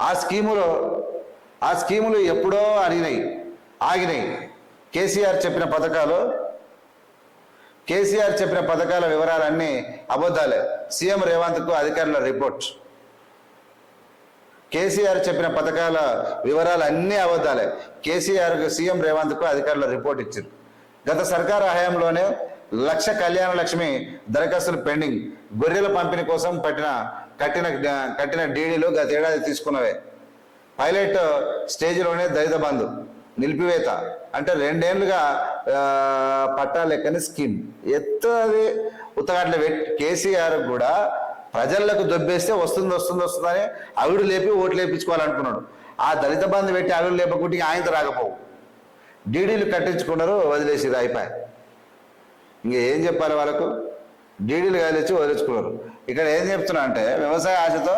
ఆ స్కీములో ఆ స్కీములు ఎప్పుడో అడిగినాయి ఆగినాయి. కేసీఆర్ చెప్పిన పథకాలు కేసీఆర్ చెప్పిన పథకాల వివరాలన్నీ అబద్ధాలే. సీఎం రేవంత్కు అధికారుల రిపోర్ట్. కేసీఆర్ చెప్పిన పథకాల వివరాలు అన్నీ అబద్ధాలే. కేసీఆర్ సీఎం రేవంత్కు అధికారుల రిపోర్ట్ ఇచ్చారు గత సర్కారు హయాంలోనే లక్ష కళ్యాణ లక్ష్మి దరఖాస్తులు పెండింగ్. గొర్రెల పంపిణీ కోసం పట్టిన కట్టిన కట్టిన డీడీలు గత ఏడాది తీసుకున్నవే. పైలట్ స్టేజ్లోనే దళిత బంధు నిలిపివేత. అంటే రెండేళ్ళుగా పట్టాలెక్కని లెక్కని స్కీమ్. ఎత్తు అది పెట్టి కేసీఆర్ కూడా ప్రజలకు దొబ్బేస్తే వస్తుంది వస్తుంది వస్తుందని అవిడు లేపి ఓట్లు లేపించుకోవాలనుకున్నాడు ఆ దళిత బంధు పెట్టి అవిడు లేపకుంటే ఆయనతో రాకపోవు. డీడీలు కట్టించుకున్నారు వదిలేసి అయిపోయి ఇంకా ఏం చెప్పాలి వాళ్ళకు? డీడీలు కదిలించి వదిలించుకున్నారు ఇక్కడ ఏం చెప్తున్నా అంటే వ్యవసాయ ఆశతో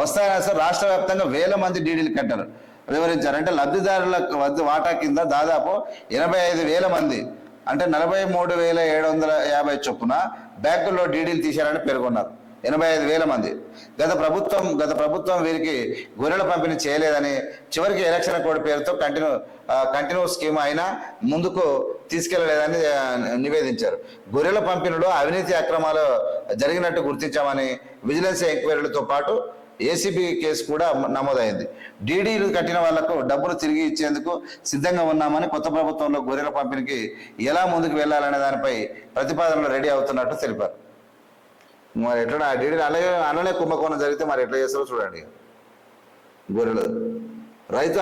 వస్తాయని ఆశ రాష్ట్ర వ్యాప్తంగా వేల మంది డీడీలు కట్టారు. వివరించారు. అంటే లబ్ధిదారుల వాటా కింద దాదాపు ఎనభై ఐదు వేల మంది అంటే నలభై మూడు వేల ఏడు వందల యాభై చొప్పున బ్యాంకుల్లో డీడీలు తీశారని పేర్కొన్నారు. ఎనభై ఐదు వేల మంది. గత ప్రభుత్వం గత ప్రభుత్వం వీరికి గొర్రెల పంపిణీ చేయలేదని చివరికి ఎలక్షన్ కోడ్ పేరుతో కంటిన్యూ కంటిన్యూ స్కీమ్ అయినా ముందుకు తీసుకెళ్ళలేదని నివేదించారు. గొర్రెల పంపిణీలో అవినీతి అక్రమాలు జరిగినట్టు గుర్తించామని విజిలెన్స్ ఎంక్వైరీలతో పాటు ఏసీబీ కేసు కూడా నమోదైంది. డీడీలు కట్టిన వాళ్ళకు డబ్బులు తిరిగి ఇచ్చేందుకు సిద్ధంగా ఉన్నామని కొత్త ప్రభుత్వంలో గొర్రెల పంపిణీకి ఎలా ముందుకు వెళ్ళాలనే దానిపై ప్రతిపాదనలు రెడీ అవుతున్నట్టు తెలిపారు. మరి ఎట్లా? ఆ అలాగే అలానే కుంభకోణం జరిగితే మరి ఎట్లా చేస్తారో చూడండి. గొర్రెలు. రైతు